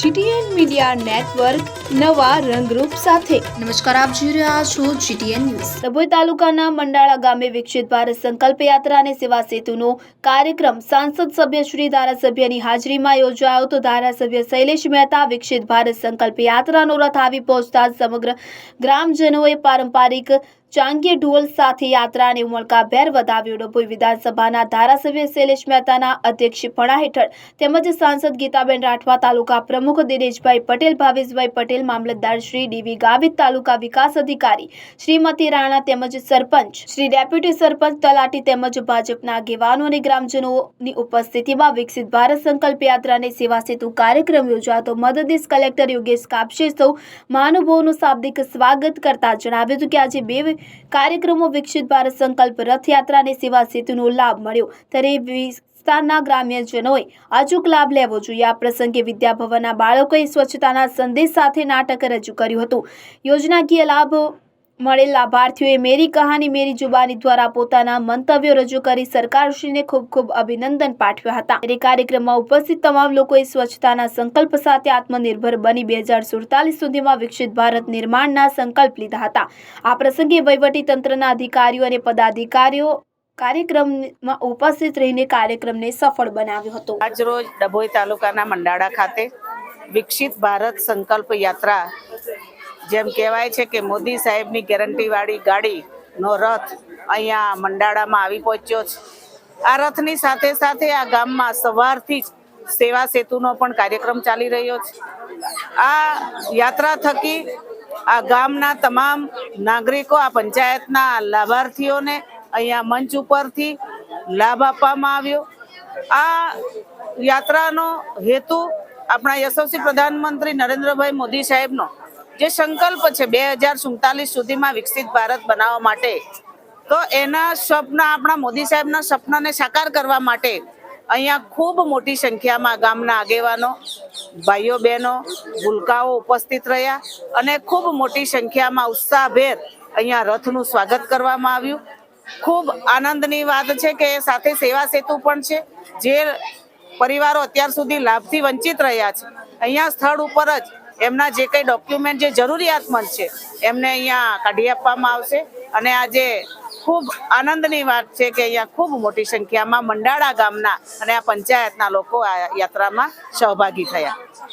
GTN media network નવા રંગરૂપ સાથે. નમસ્કાર આપ જોઈ રહ્યા છો જીટીએન ન્યૂઝ. ડભોઈ તાલુકાના મંડાળા ગામે વિકસિત ભારત સંકલ્પ યાત્રા અને સેવા સેતુનો કાર્યક્રમ સાંસદ સભ્ય શ્રી ધારાસભ્યની હાજરીમાં યોજાયો તો ધારાસભ્ય શૈલેષ મહેતા વિકસિત ભારત સંકલ્પ યાત્રાનો રથ આવી પહોંચતા સમગ્ર ગ્રામજનોએ પારંપરિક ચાંગી ઢોલ સાથે યાત્રાને ઉમળકાભેર વધાવ્યો ડભોઈ વિધાનસભાના ધારાસભ્ય શૈલેષ મહેતાના અધ્યક્ષપણા હેઠળ તેમજ સાંસદ ગીતાબેન રાઠવા, તાલુકા પ્રમુખ દિનેશભાઈ પટેલ, ભાવેશભાઈ પટેલ, મામલતદાર શ્રી ડીવી ગાવિત, તાલુકા વિકાસ અધિકારી શ્રીમતી રાણા તેમજ સરપંચ, શ્રી ડેપ્યુટી સરપંચ તલાટી તેમજ ભાજપના આગેવાનો અને ગ્રામજનોની ઉપસ્થિતિમાં વિકસિત ભારત સંકલ્પ યાત્રાને સેવા સેતુ કાર્યક્રમ યોજાતો. મદદનીશ કલેક્ટર યોગેશ કાપશે સૌ મહાનુભાવોનું શાબ્દિક સ્વાગત કરતા જણાવ્યું હતું કે આજે બે કાર્યક્રમો વિકસિત ભારત સંકલ્પ રથયાત્રા અને સેવા સેતુનો લાભ મળ્યો. ત્યારે વિસ્તારના ગ્રામ્યજનોએ અચૂક લાભ લેવો જોઈએ. આ પ્રસંગે વિદ્યાભવનના બાળકોએ સ્વચ્છતાના સંદેશ સાથે નાટક રજૂ કર્યું હતું. યોજનાકીય લાભ મળેલ લાભાર્થીઓએ મેરી કહાની, મેરી જુબાની દ્વારા પોતાના મંતવ્યો રજૂ કરી સરકારશ્રીને ખૂબ ખૂબ અભિનંદન પાઠવ્યા હતા. એ કાર્યક્રમમાં ઉપસ્થિત તમામ લોકોએ સ્વચ્છતાના સંકલ્પ સાથે આત્મનિર્ભર બની બે હજાર સુડતાલીસ સુધીમાં વિકસિત ભારત નિર્માણના સંકલ્પ લીધા હતા. આ પ્રસંગે વહીવટી તંત્રના અધિકારીઓ અને પદાધિકારીઓ કાર્યક્રમમાં ઉપસ્થિત રહીને કાર્યક્રમને સફળ બનાવ્યો હતો. આજરોજ ડભોઈ તાલુકાના મંડાળા ખાતે વિકસિત ભારત સંકલ્પ યાત્રા જેમ કહેવાય છે કે મોદી સાહેબની ગેરંટીવાળી ગાડીનો રથ અહીંયા મંડાળામાં આવી પહોંચ્યો છે. આ રથની સાથે સાથે આ ગામમાં સવારથી જ સેવા સેતુનો પણ કાર્યક્રમ ચાલી રહ્યો છે. આ યાત્રા થકી આ ગામના તમામ નાગરિકો, આ પંચાયતના લાભાર્થીઓને અહીંયા મંચ ઉપરથી લાભ આપવામાં આવ્યો. આ યાત્રાનો હેતુ આપણા યશસ્વી પ્રધાનમંત્રી નરેન્દ્રભાઈ મોદી સાહેબનો જે સંકલ્પ છે બે હજાર સુડતાલીસ સુધીમાં વિકસિત ભારત બનાવવા માટે, તો એના સ્વપ્ન આપણા મોદી સાહેબના સપનાને સાકાર કરવા માટે અહીંયા ખૂબ મોટી સંખ્યામાં ગામના આગેવાનો, ભાઈઓ બહેનો, ભૂલકાઓ ઉપસ્થિત રહ્યા અને ખૂબ મોટી સંખ્યામાં ઉત્સાહભેર અહીંયા રથનું સ્વાગત કરવામાં આવ્યું. ખૂબ આનંદની વાત છે કે સાથે સેવા સેતુ પણ છે, જે પરિવારો અત્યાર સુધી લાભથી વંચિત રહ્યા છે. અહીંયા સ્થળ ઉપર જ એમના જે કંઈ ડોક્યુમેન્ટ જે જરૂરિયાતમંદ છે, એમને અહીંયા કાઢી આપવામાં આવશે. અને આજે ખૂબ આનંદની વાત છે કે અહીંયા ખૂબ મોટી સંખ્યામાં મંડાળા ગામના અને આ પંચાયતના લોકો આ યાત્રામાં સહભાગી થયા.